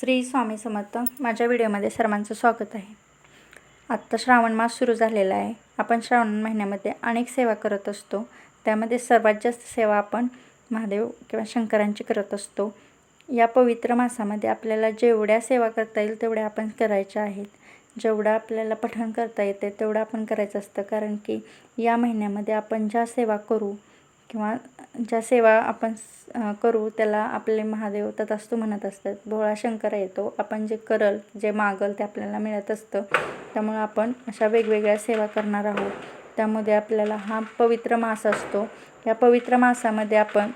श्री स्वामी समर्थ माझ्या व्हिडिओमध्ये सर्वांचं स्वागत आहे. आत्ता श्रावण मास सुरू झालेला आहे. आपण श्रावण महिन्यामध्ये अनेक सेवा करत असतो. त्यामध्ये सर्वात जास्त सेवा आपण महादेव किंवा शंकरांची करत असतो. या पवित्र मासामध्ये आपल्याला जेवढ्या सेवा करता येईल तेवढ्या आपण करायच्या आहेत. जेवढं आपल्याला पठण करता येते तेवढं आपण करायचं असतं. कारण की या महिन्यामध्ये आपण ज्या सेवा करू किंवा ज्या सेवा आपण स- करू त्याला आपले महादेव तथास्तू म्हणत असतात. भोळा शंकर येतो. आपण जे करल जे मागल ते आपल्याला मिळत असतं. त्यामुळे आपण अशा वेगवेगळ्या सेवा करणार आहोत. त्यामध्ये आपल्याला हा पवित्र मास असतो. या पवित्र मासामध्ये आपण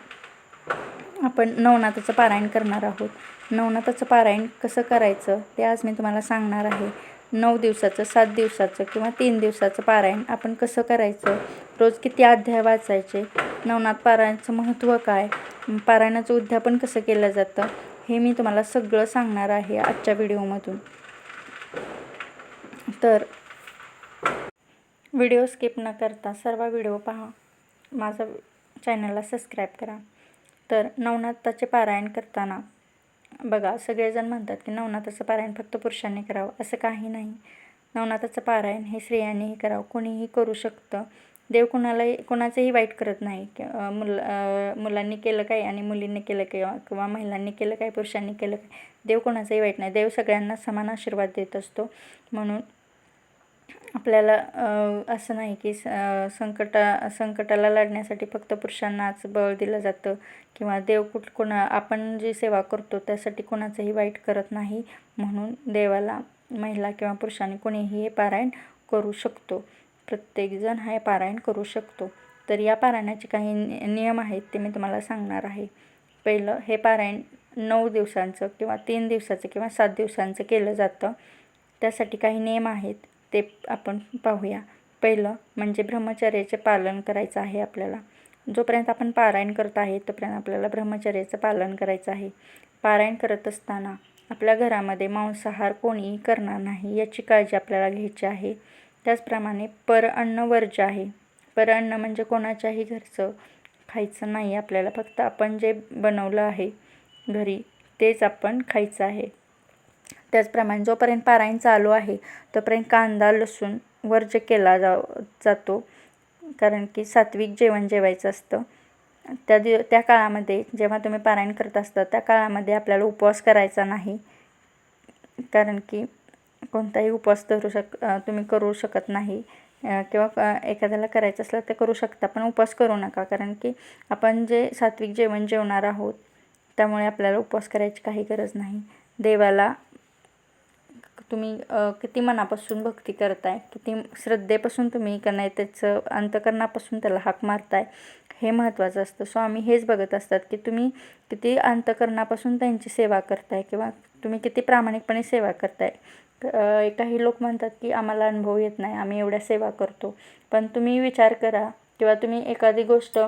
आपण नवनाथाचं पारायण करणार आहोत. नवनाथाचं पारायण कसं करायचं ते आज मी तुम्हाला सांगणार आहे. नऊ दिवसाचं सात दिवसाचं किंवा तीन दिवसाचं पारायण आपण कसं करायचं? रोज किती अध्याय वाचायचे? नवनाथ पारायणाचं महत्त्व काय? पारायणाचं उद्यापन कसं केलं जातं? हे मी तुम्हाला सगळं सांगणार आहे आजच्या व्हिडिओमधून. तर व्हिडिओ स्किप न करता सर्व व्हिडिओ पहा. माझा चॅनलला सबस्क्राईब करा. तर नवनाथाचे पारायण करताना बघा सगळेजण म्हणतात की नवनाथाचं पारायण फक्त पुरुषांनी करावं असं काही नाही. नवनाथाचं पारायण हे स्त्रियांनीही करावं कोणीही करू शकतं. देव कुणालाही कोणाचंही वाईट करत नाही. कि- मुल मुलांनी केलं काय आणि मुलींनी केलं काय किंवा महिलांनी केलं काय पुरुषांनी केलं काय देव कोणाचंही वाईट नाही. देव सगळ्यांना समान आशीर्वाद देत असतो. म्हणून आपल्याला असं नाही की स संकटा संकटाला लढण्यासाठी फक्त पुरुषांनाच बळ दिलं जातं किंवा देव कुठ कोणा आपण जी सेवा करतो त्यासाठी कोणाचंही वाईट करत नाही म्हणून देवाला महिला किंवा पुरुषांनी कोणीही हे पारायण करू शकतो. प्रत्येकजण हे पारायण करू शकतो. तर या पारायणाचे काही नियम आहेत ते मी तुम्हाला सांगणार आहे. पहिलं हे पारायण नऊ दिवसांचं किंवा तीन दिवसाचं किंवा सात दिवसांचं केलं जातं. त्यासाठी काही नियम आहेत. ते आपण पाहूया. पहिलं म्हणजे ब्रह्मचर्याचे पालन करायचं आहे आपल्याला. जोपर्यंत आपण पारायण करत आहे तोपर्यंत आपल्याला ब्रह्मचर्याचं पालन करायचं आहे. पारायण करत असताना आपल्या घरामध्ये मांसाहार कोणीही करणार नाही याची काळजी आपल्याला घ्यायची आहे. त्याचप्रमाणे पर अन्न वर्ज्य आहे. पर अन्न म्हणजे कोणाच्याही घरचं खायचं नाही आपल्याला फक्त आपण जे बनवलं आहे घरी तेच आपण खायचं आहे. त्याचप्रमाणे जोपर्यंत पारायण चालू आहे तोपर्यंत कांदा लसूण वर्ज केला जा जातो. कारण की सात्विक जेवण जेवायचं असतं. त्या दिव त्या काळामध्ये जेव्हा तुम्ही पारायण करत असता त्या काळामध्ये आपल्याला उपवास करायचा नाही. कारण की कोणताही उपवास धरू शक तुम्ही करू शकत नाही. किंवा एखाद्याला करायचं असलं तर करू शकता पण उपवास करू नका. कारण की आपण जे सात्विक जेवण जेवणार आहोत त्यामुळे आपल्याला उपवास करायची काही गरज नाही. देवाला तुम्ही किती मनापासून भक्ती करताय? किती श्रद्धेपासून तुम्ही का नाही त्याचं अंतकरणापासून त्याला हाक मारताय? हे महत्त्वाचं असतं. स्वामी हेच बघत असतात की तुम्ही किती अंतकरणापासून त्यांची सेवा करताय किंवा तुम्ही किती प्रामाणिकपणे सेवा करताय. काही लोक म्हणतात की आम्हाला अनुभव येत नाही आम्ही एवढ्या सेवा करतो. पण तुम्ही विचार करा किंवा तुम्ही एखादी गोष्ट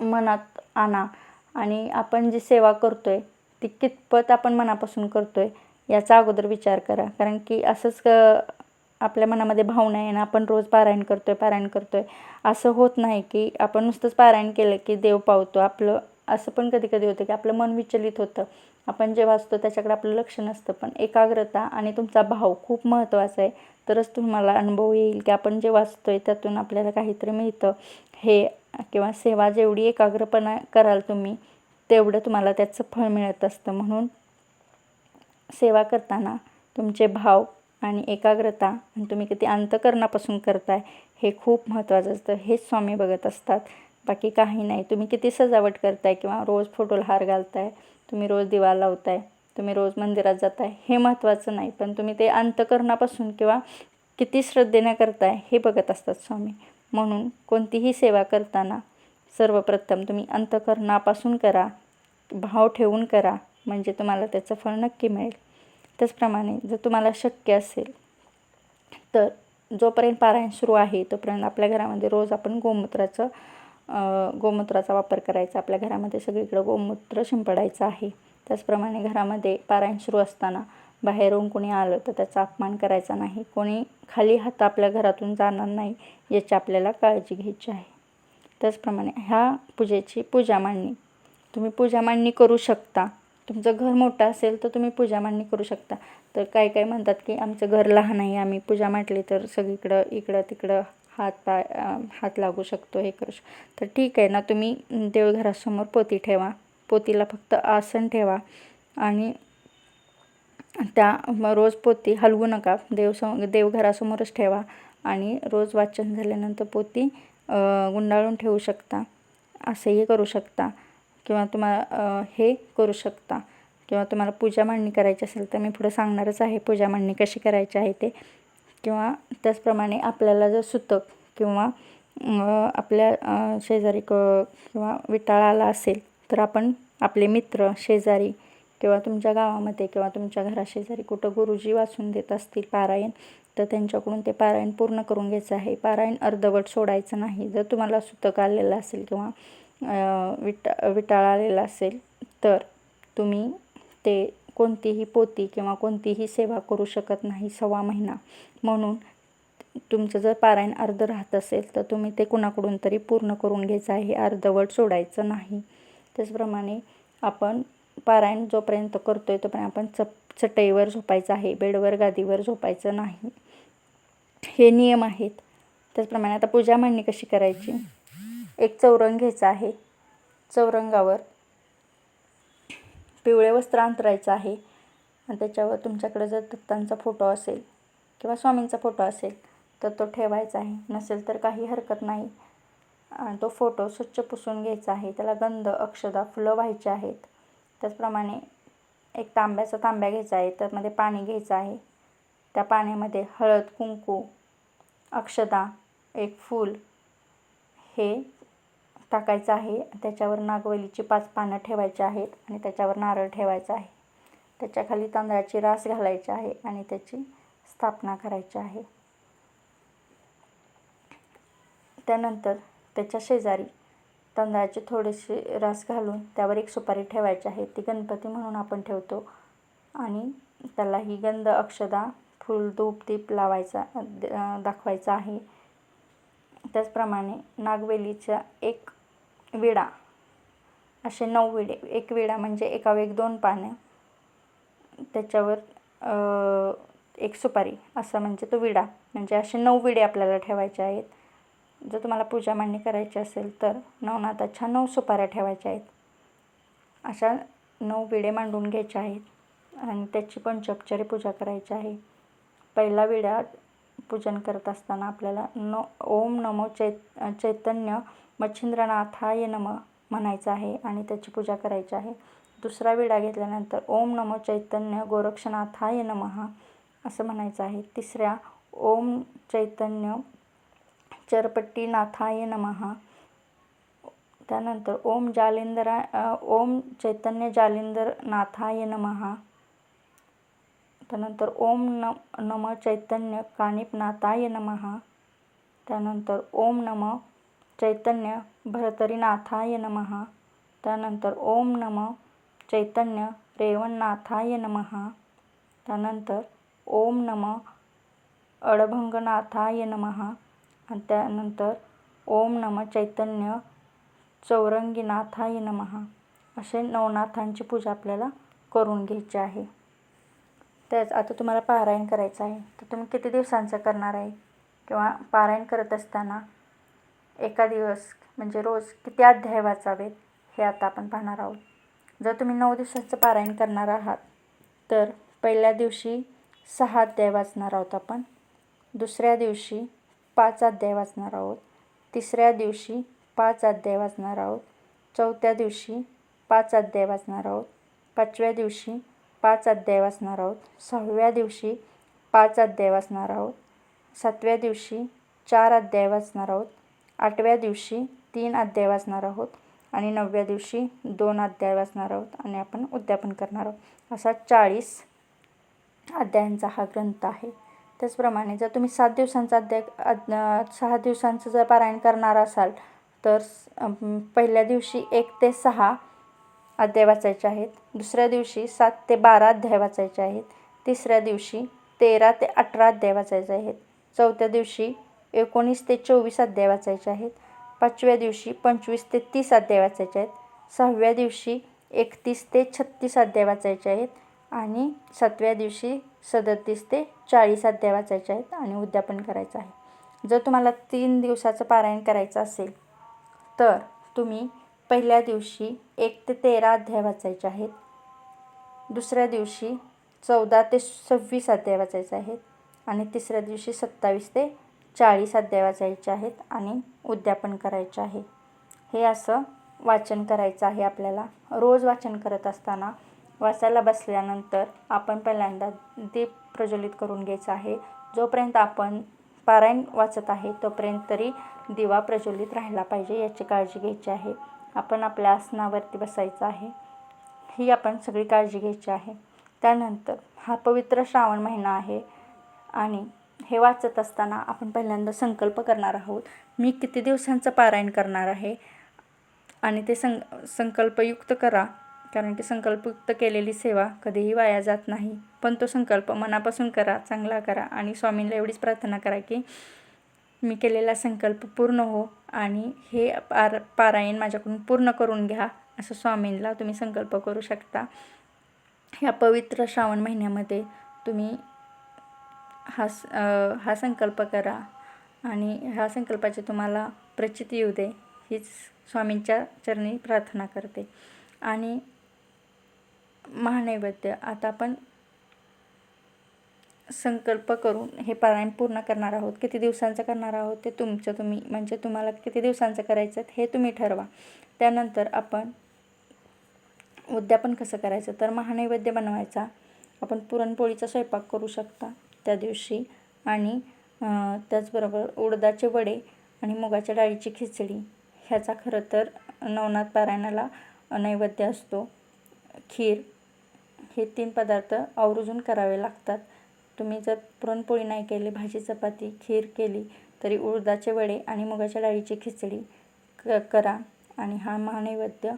मनात आणा आणि आपण जी सेवा करतोय ती कितपत आपण मनापासून करतोय याचा अगोदर विचार करा. कारण की असंच क आपल्या मनामध्ये भावना आहे ना आपण रोज पारायण करतोय पारायण करतोय. असं होत नाही की आपण नुसतंच पारायण केलं की देव पावतो. आपलं असं पण कधी कधी होतं की आपलं मन विचलित होतं. आपण जे वाचतो त्याच्याकडे आपलं लक्ष नसतं. पण एकाग्रता आणि तुमचा भाव खूप महत्त्वाचा आहे. तरच तुम्हाला अनुभव येईल की आपण जे वाचतोय त्यातून आपल्याला काहीतरी मिळतं. हे किंवा सेवा जेवढी एकाग्रपणा कराल तुम्ही तेवढं तुम्हाला त्याचं फळ मिळत असतं. म्हणून सेवा करताना तुमचे भाव आणि एकाग्रता आणि तुम्ही किती अंतकरणापासून करताय हे खूप महत्त्वाचं असतं. हेच स्वामी बघत असतात. बाकी काही नाही. तुम्ही किती सजावट करताय किंवा रोज फोटोला हार घालताय तुम्ही रोज दिवा लावताय तुम्ही रोज मंदिरात जाताय हे महत्त्वाचं नाही. पण तुम्ही ते अंतकरणापासून किंवा किती श्रद्धेने करताय हे बघत असतात स्वामी. म्हणून कोणतीही सेवा करताना सर्वप्रथम तुम्ही अंतकरणापासून करा भाव ठेवून करा म्हणजे तुम्हाला त्याचं फळ नक्की मिळेल. त्याचप्रमाणे जर तुम्हाला शक्य असेल तर जोपर्यंत पारायण सुरू आहे तोपर्यंत आपल्या घरामध्ये रोज आपण गोमूत्राचं गोमूत्राचा वापर करायचा. आपल्या घरामध्ये सगळीकडं गोमूत्र शिंपडायचं आहे. त्याचप्रमाणे घरामध्ये पारायण सुरू असताना बाहेरून कोणी आलं तर त्याचा अपमान करायचा नाही. कोणी खाली हात आपल्या घरातून जाणार नाही याची आपल्याला काळजी घ्यायची आहे. त्याचप्रमाणे ह्या पूजेची पूजा मांडणी. तुम्ही पूजा मांडणी करू शकता. तुमचं घर मोठं असेल तर तुम्ही पूजा मांडणी करू शकता. तर काही काही म्हणतात की आमचं घर लहान आहे आम्ही पूजा मांडली तर सगळीकडं इकडं तिकडं हात पाय हात लागू शकतो हे करू शकतो. तर ठीक आहे ना तुम्ही देवघरासमोर पोती ठेवा. पोतीला फक्त आसन ठेवा आणि त्या रोज पोती हलवू नका. देवसम देवघरासमोरच ठेवा आणि रोज वाचन झाल्यानंतर पोती गुंडाळून ठेवू शकता. असंही करू शकता. किंवा तुम्हाला हे करू शकता. किंवा तुम्हाला पूजा मांडणी करायची असेल तर मी पुढं सांगणारच आहे पूजा मांडणी कशी करायची आहे ते. किंवा त्याचप्रमाणे आपल्याला जर सुतक किंवा आपल्या शेजारी क किंवा विटाळाला असेल तर आपण आपले मित्र शेजारी किंवा तुमच्या गावामध्ये किंवा तुमच्या घराशेजारी कुठं गुरुजी वाचून देत असतील पारायण तर त्यांच्याकडून ते पारायण पूर्ण करून घ्यायचं आहे. पारायण अर्धवट सोडायचं नाही. जर तुम्हाला सुतक आलेलं असेल किंवा विटा विटाळलेला असेल तर तुम्ही ते कोणतीही पोती किंवा कोणतीही सेवा करू शकत नाही सव्वा महिना. म्हणून तुमचं जर पारायण अर्ध राहत असेल तर तुम्ही ते कुणाकडून तरी पूर्ण करून घ्यायचं आहे अर्धवट सोडायचं नाही. त्याचप्रमाणे आपण पारायण जोपर्यंत करतो आहे तोपर्यंत आपण चप चटईवर झोपायचं आहे बेडवर गादीवर झोपायचं नाही. हे नियम आहेत. त्याचप्रमाणे आता पूजा मांडणी कशी करायची? एक चौरंग घ्यायचा आहे. चौरंगावर पिवळे वस्त्र अंतरायचं आहे. आणि त्याच्यावर तुमच्याकडे जर दत्तांचा फोटो असेल किंवा स्वामींचा फोटो असेल तर तो ठेवायचा आहे. नसेल तर काही हरकत नाही. आणि तो फोटो स्वच्छ पुसून घ्यायचा आहे. त्याला गंध अक्षदा फुलं व्हायची आहेत. त्याचप्रमाणे एक तांब्याचा तांब्या घ्यायचा आहे. त्यामध्ये पाणी घ्यायचं आहे. त्या पाण्यामध्ये हळद कुंकू अक्षदा एक फूल हे टाकायचं आहे. त्याच्यावर नागवलीची पाच पानं ठेवायची आहेत आणि त्याच्यावर नारळ ठेवायचा आहे. त्याच्याखाली तांदळाची रास घालायची आहे आणि त्याची स्थापना करायची आहे. त्यानंतर त्याच्या शेजारी तांदळाचे थोडेसे रास घालून त्यावर एक सुपारी ठेवायची आहे. ती गणपती म्हणून आपण ठेवतो आणि त्याला ही गंध अक्षदा फूल धूप दीप लावायचा द- दाखवायचा आहे. त्याचप्रमाणे नागवेलीचा एक विडा. असे नऊ विडे. एक विडा म्हणजे एका एक दोन पाने. त्याच्यावर एक सुपारी. असं म्हणजे तो विडा. म्हणजे असे नऊ विडे आपल्याला ठेवायचे आहेत. जर तुम्हाला पूजा मांडणी करायची असेल तर नवनाथाच्या नऊ सुपाऱ्या ठेवायच्या आहेत. अशा नऊ विडे मांडून घ्यायच्या आहेत. आणि त्याची पंचोपचारी पूजा करायची आहे. पहिला विडा पूजन करत असताना आपल्याला न ओम नमो चैत चैतन्य मच्छिंद्रनाथाय नम म्हणायचं आहे आणि त्याची पूजा करायची आहे. दुसरा विडा घेतल्यानंतर ओम नमो चैतन्य गोरक्षनाथाय नमहा असं म्हणायचं आहे. तिसऱ्या ओम चैतन्य चरपट्टीनाथाय नमहा त्यानंतर ओम जालिंदरा ओम चैतन्य जालिंदर नाथाय नमहा त्यानंतर ओम न नम चैतन्य कानिपनाथाय नमः. त्यानंतर ओम नम चैतन्य भरतरीनाथाय नमः. त्यानंतर ओम नम चैतन्य रेवणनाथाय नमः. त्यानंतर ओम नम अडभंगनाथाय नमः. आणि त्यानंतर ओम नम चैतन्य चौरंगीनाथाय नमः. असे नवनाथांची पूजा आपल्याला करून घ्यायची आहे. त्याच आता तुम्हाला पारायण करायचं आहे. तर तुम्ही किती दिवसांचं करणार आहे? किंवा पारायण करत असताना एका दिवस म्हणजे रोज किती अध्याय वाचावेत हे आता आपण पाहणार आहोत. जर तुम्ही नऊ दिवसांचं पारायण करणार आहात तर पहिल्या दिवशी सहा अध्याय वाचणार आहोत आपण. दुसऱ्या दिवशी पाच अध्याय वाचणार आहोत. तिसऱ्या दिवशी पाच अध्याय वाचणार आहोत. चौथ्या दिवशी पाच अध्याय वाचणार आहोत. पाचव्या दिवशी पाच अध्याय वाचणार आहोत. सहाव्या दिवशी पाच अध्याय वाचणार आहोत. सातव्या दिवशी चार अध्याय वाचणार आहोत. आठव्या दिवशी तीन अध्याय वाचणार आहोत. आणि नवव्या दिवशी दोन अध्याय वाचणार आहोत. आणि आपण उद्यापन करणार आहोत. असा चाळीस अध्यायांचा हा ग्रंथ आहे. त्याचप्रमाणे जर तुम्ही सात दिवसांचा अध्याय सहा दिवसांचं जर पारायण करणार असाल तर पहिल्या दिवशी एक ते सहा अध्याय वाचायचे आहेत. दुसऱ्या दिवशी सात ते बारा अध्याय वाचायचे आहेत. तिसऱ्या दिवशी तेरा ते अठरा अध्याय वाचायचे आहेत. चौथ्या दिवशी एकोणीस ते चोवीस अध्याय वाचायचे आहेत. पाचव्या दिवशी पंचवीस ते तीस अध्याय वाचायचे आहेत. सहाव्या दिवशी एकतीस ते छत्तीस अध्याय वाचायचे आहेत. आणि सातव्या दिवशी सदतीस ते चाळीस अध्याय वाचायचे आहेत आणि उद्यापन करायचं आहे. जर तुम्हाला तीन दिवसाचं पारायण करायचं असेल तर तुम्ही पहिल्या दिवशी एक ते तेरा अध्याय वाचायचे आहेत. दुसऱ्या दिवशी चौदा ते सव्वीस अध्याय वाचायचे आहेत. आणि तिसऱ्या दिवशी सत्तावीस ते चाळीस अध्याय वाचायचे आहेत आणि उद्यापन करायचे आहे. हे असं वाचन करायचं आहे आपल्याला. रोज वाचन करत असताना वाचायला बसल्यानंतर आपण पहिल्यांदा दीप प्रज्वलित करून घ्यायचा आहे. जोपर्यंत आपण पारायण वाचत आहे तोपर्यंत तरी दिवा प्रज्वलित राहायला पाहिजे याची काळजी घ्यायची आहे. आपण आपल्या आसनावरती बसायचं आहे. ही आपण सगळी काळजी घ्यायची आहे. त्यानंतर हा पवित्र श्रावण महिना आहे आणि हे वाचत असताना आपण पहिल्यांदा संकल्प करणार आहोत मी किती दिवसांचं पारायण करणार आहे? आणि ते सं संकल्पयुक्त करा कारण की संकल्पयुक्त केलेली सेवा कधीही वाया जात नाही. पण तो संकल्प मनापासून करा चांगला करा आणि स्वामींना एवढीच प्रार्थना करा की मी केलेला संकल्प पूर्ण हो आणि हे पार पारायण माझ्याकडून पूर्ण करून घ्या असं स्वामींना तुम्ही संकल्प करू शकता. ह्या पवित्र श्रावण महिन्यामध्ये तुम्ही हा स हा संकल्प करा आणि ह्या संकल्पाची तुम्हाला प्रचिती येऊ दे हीच स्वामींच्या चरणी प्रार्थना करते. आणि महानैवेद्य आता आपण संकल्प करून हे पारायण पूर्ण करणार आहोत किती दिवसांचं करणार आहोत ते तुमचं तुम्ही म्हणजे तुम्हाला किती दिवसांचं करायचं हे तुम्ही ठरवा. त्यानंतर आपण उद्यापन कसं करायचं? तर महानैवेद्य बनवायचा. आपण पुरणपोळीचा स्वयंपाक करू शकता त्या दिवशी. आणि त्याचबरोबर उडदाचे वडे आणि मुगाच्या डाळीची खिचडी. ह्याचा खरं तर नवनाथ पारायणाला नैवेद्य असतो. खीर हे तीन पदार्थ आवर्जून करावे लागतात. तुम्ही जर पुरणपोळी नाही केली भाजी चपाती खीर केली तरी उडदाचे वडे आणि मुगाच्या डाळीची खिचडी क करा आणि हा महानैवेद्य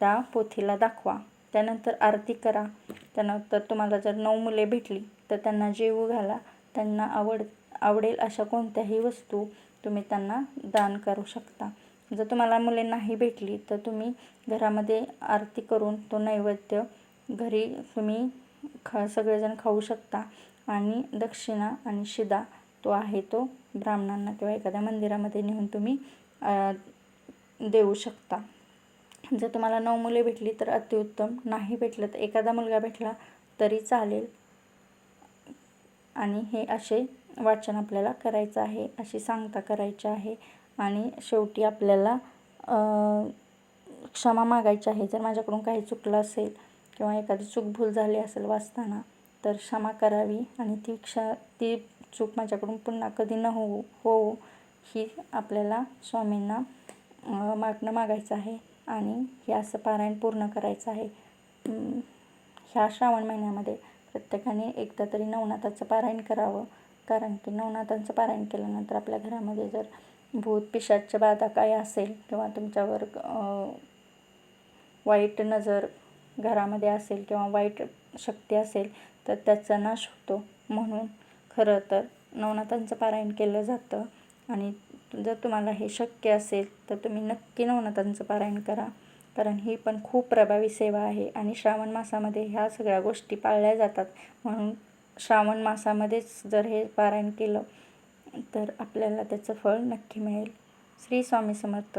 त्या पोथीला दाखवा. त्यानंतर आरती करा. त्यानंतर तुम्हाला जर नऊ मुले भेटली तर त्यांना जेवू घाला. त्यांना आवड आवडेल अशा कोणत्याही वस्तू तुम्ही त्यांना दान करू शकता. जर तुम्हाला मुले नाही भेटली तर तुम्ही घरामध्ये आरती करून तो नैवेद्य घरी तुम्ही खा सगळेजण खाऊ शकता. आणि दक्षिणा आणि शिदा तो आहे तो ब्राह्मणांना किंवा एखाद्या मंदिरामध्ये नेऊन तुम्ही देऊ शकता. जर तुम्हाला नऊ मुले भेटली तर अतिउत्तम. नाही भेटलं तर एखादा मुलगा भेटला तरी चालेल. आणि हे असे वाचन आपल्याला करायचं आहे अशी सांगता करायची आहे. आणि शेवटी आपल्याला क्षमा मागायची आहे. जर माझ्याकडून काही चुकलं असेल किंवा एखादी चूक भूल झाली असेल वाचताना तर क्षमा करावी आणि तीक्षा ती चूक माझ्याकडून पुन्हा कधी न होऊ होऊ ही आपल्याला स्वामींना मागणं मागायचं आहे आणि हे असं पारायण पूर्ण करायचं आहे. ह्या श्रावण महिन्यामध्ये प्रत्येकाने एकदा तरी नवनाथाचं पारायण करावं. कारण की नवनाथांचं पारायण केल्यानंतर आपल्या घरामध्ये जर भूत पिशाच्या बाधा काय असेल किंवा तुमच्यावर वाईट नजर घरामध्ये असेल किंवा वाईट शक्ती असेल तर त्याचा नाश होतो. म्हणून खरं तर नवनाथांचं पारायण केलं जातं. आणि जर तुम्हाला हे शक्य असेल तर तुम्ही नक्की नवनाथांचं पारायण करा. कारण ही पण खूप प्रभावी सेवा आहे आणि श्रावण मासामध्ये ह्या सगळ्या गोष्टी पाळल्या जातात. म्हणून श्रावण मासामध्येच जर हे पारायण केलं तर आपल्याला त्याचं फळ नक्की मिळेल. श्री स्वामी समर्थ.